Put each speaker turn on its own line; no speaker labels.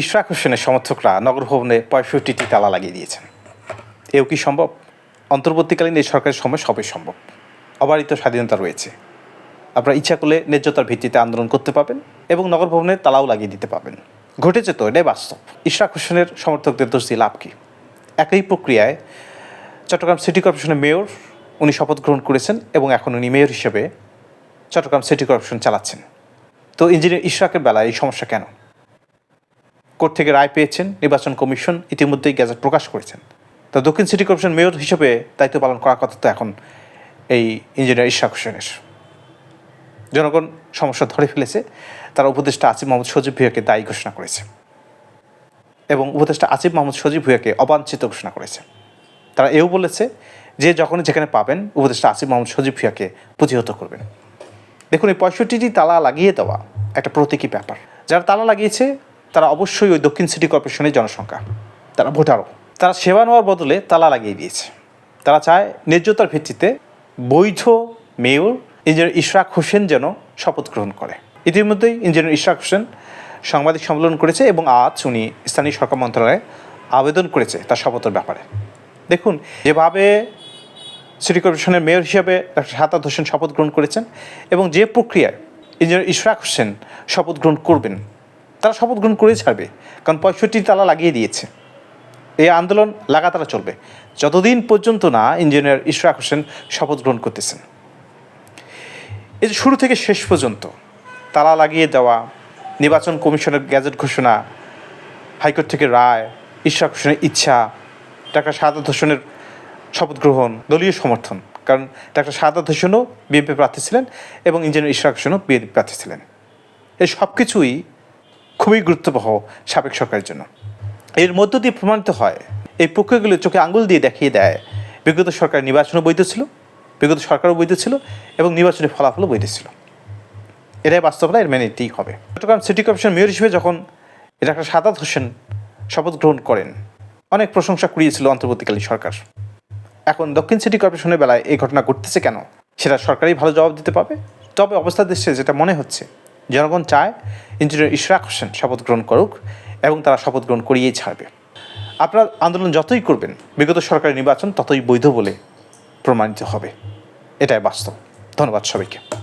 ইশরাক হোসেনের সমর্থকরা নগর ভবনে পঁয়ষট্টিটি তালা লাগিয়ে দিয়েছেন। এও কি সম্ভব? অন্তর্বর্তীকালীন এই সরকারের সময় সবই সম্ভব। অবারিত স্বাধীনতা রয়েছে। আপনারা ইচ্ছা করলে ন্যায্যতার ভিত্তিতে আন্দোলন করতে পাবেন এবং নগর ভবনে তালাও লাগিয়ে দিতে পারবেন। ঘটেছে তো, এটাই বাস্তব। ইশরাক হোসেনের সমর্থকদের দোষ লাভ কি? একই প্রক্রিয়ায় চট্টগ্রাম সিটি কর্পোরেশনের মেয়র উনি শপথ গ্রহণ করেছেন এবং এখন উনি মেয়র হিসেবে চট্টগ্রাম সিটি কর্পোরেশন চালাচ্ছেন। তো ইঞ্জিনিয়ার ইশরাকের বেলায় এই সমস্যা কেন? কোর্ট থেকে রায় পেয়েছেন নির্বাচন কমিশন ইতিমধ্যেই গ্যাজেট প্রকাশ করেছেন। তা দক্ষিণ সিটি কর্পোরেশন মেয়র হিসেবে দায়িত্ব পালন করার কথা তো এখন এই ইঞ্জিনিয়ার ইশরাক হোসেনের। জনগণ সমস্যা ধরে ফেলেছে। তারা উপদেষ্টা আসিফ মোহাম্মদ সজীব ভুইয়াকে দায়ী ঘোষণা করেছে। এবং উপদেষ্টা আসিফ মোহাম্মদ সজীব ভুইয়াকে অবাঞ্ছিত ঘোষণা করেছে। তারা এও বলেছে যে যখন যেখানে পাবেন উপদেষ্টা আসিফ মোহাম্মদ সজীব ভুইয়াকে প্রতিহত করবেন। দেখুন, এই পঁয়ষট্টিটি তালা লাগিয়ে দেওয়া একটা প্রতীকী ব্যাপার। যারা তালা লাগিয়েছে তারা অবশ্যই ওই দক্ষিণ সিটি কর্পোরেশনের জনসংখ্যা, তারা ভোটারও। তারা সেবা নেওয়ার বদলে তালা লাগিয়ে দিয়েছে। তারা চায় ন্যায্যতার ভিত্তিতে বৈধ মেয়র ইঞ্জিনিয়ার ইশরাক হোসেন যেন শপথ গ্রহণ করে। ইতিমধ্যেই ইঞ্জিনিয়ার ইশরাক হোসেন সাংবাদিক সম্মেলন করেছে এবং আজ উনি স্থানীয় সরকার মন্ত্রণালয়ে আবেদন করেছে তার শপথের ব্যাপারে। দেখুন, যেভাবে সিটি কর্পোরেশনের মেয়র হিসেবে ডাক্তার সাতাদ হোসেন শপথ গ্রহণ করেছেন এবং যে প্রক্রিয়ায় ইঞ্জিনিয়ার ইশরাক হোসেন শপথ গ্রহণ করবেন তারা শপথ গ্রহণ করে ছাড়বে। কারণ পঁয়ষট্টি তালা লাগিয়ে দিয়েছে। এই আন্দোলন লাগাতার চলবে। যতদিন পর্যন্ত না ইঞ্জিনিয়ার ইশরাক হোসেন শপথ গ্রহণ করতেছেন। এই যে শুরু থেকে শেষ পর্যন্ত তালা লাগিয়ে দেওয়া, নির্বাচন কমিশনের গ্যাজেট ঘোষণা, হাইকোর্ট থেকে রায়, ইশরাক হোসেনের ইচ্ছা, ডাক্তার সাদাত হোসেনের শপথ গ্রহণ, দলীয় সমর্থন, কারণ ডাক্তার সাদাত হোসেনও বিএনপি প্রার্থী ছিলেন এবং ইঞ্জিনিয়ার ইশরাক হোসেনও বিএনপি প্রার্থী ছিলেন। এই সব কিছুই খুবই গুরুত্ববহ সাবেক সরকারের জন্য। এর মধ্য দিয়ে প্রমাণিত হয়, এই প্রক্রিয়াগুলো চোখে আঙুল দিয়ে দেখিয়ে দেয়, বিগত সরকার নির্বাচনও বৈধ ছিল, বিগত সরকারও বৈধ ছিল এবং নির্বাচনের ফলাফলও বৈধ ছিল। এটাই বাস্তবতা, এর মেনে নিতেই হবে। চট্টগ্রাম সিটি কর্পোরেশন মেয়র হিসেবে যখন ডাক্তার সাদাত হোসেন শপথ গ্রহণ করেন, অনেক প্রশংসা কুড়িয়েছিল অন্তর্বর্তীকালীন সরকার। এখন দক্ষিণ সিটি কর্পোরেশনের বেলায় এই ঘটনা ঘটতেছে কেন? সেটা সরকারই ভালো জবাব দিতে পারবে। তবে অবস্থা দেশে যেটা মনে হচ্ছে জনগণ চায় ইঞ্জিনিয়ার ইশরাক হোসেন শপথ গ্রহণ করুক এবং তারা শপথ গ্রহণ করিয়েই ছাড়বে। আপনার আন্দোলন যতই করবেন, বিগত সরকারের নির্বাচন ততই বৈধ বলে প্রমাণিত হবে। এটাই বাস্তব। ধন্যবাদ সবাইকে।